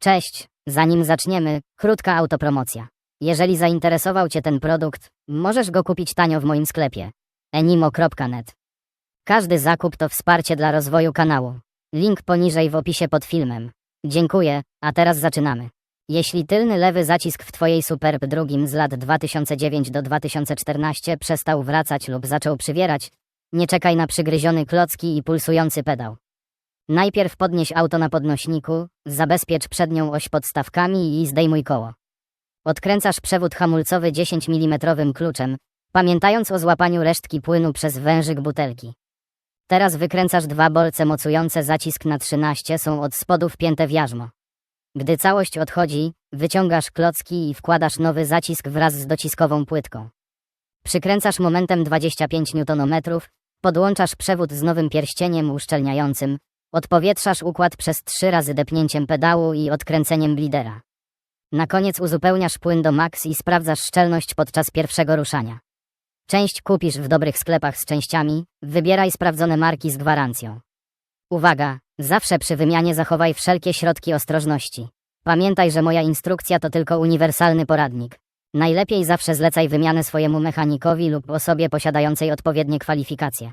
Cześć, zanim zaczniemy, krótka autopromocja. Jeżeli zainteresował Cię ten produkt, możesz go kupić tanio w moim sklepie enimo.net. Każdy zakup to wsparcie dla rozwoju kanału. Link poniżej w opisie pod filmem. Dziękuję, a teraz zaczynamy. Jeśli tylny lewy zacisk w Twojej Superb drugim z lat 2009 do 2014 przestał wracać lub zaczął przywierać, nie czekaj na przygryziony klocki i pulsujący pedał. Najpierw podnieś auto na podnośniku, zabezpiecz przednią oś podstawkami i zdejmuj koło. Odkręcasz przewód hamulcowy 10 mm kluczem, pamiętając o złapaniu resztki płynu przez wężyk butelki. Teraz wykręcasz dwa bolce mocujące zacisk na 13 są od spodu wpięte w jarzmo. Gdy całość odchodzi, wyciągasz klocki i wkładasz nowy zacisk wraz z dociskową płytką. Przykręcasz momentem 25 Nm, podłączasz przewód z nowym pierścieniem uszczelniającym, odpowietrzasz układ przez trzy razy depnięciem pedału i odkręceniem blidera. Na koniec uzupełniasz płyn do max i sprawdzasz szczelność podczas pierwszego ruszania. Część kupisz w dobrych sklepach z częściami, wybieraj sprawdzone marki z gwarancją. Uwaga, zawsze przy wymianie zachowaj wszelkie środki ostrożności. Pamiętaj, że moja instrukcja to tylko uniwersalny poradnik. Najlepiej zawsze zlecaj wymianę swojemu mechanikowi lub osobie posiadającej odpowiednie kwalifikacje.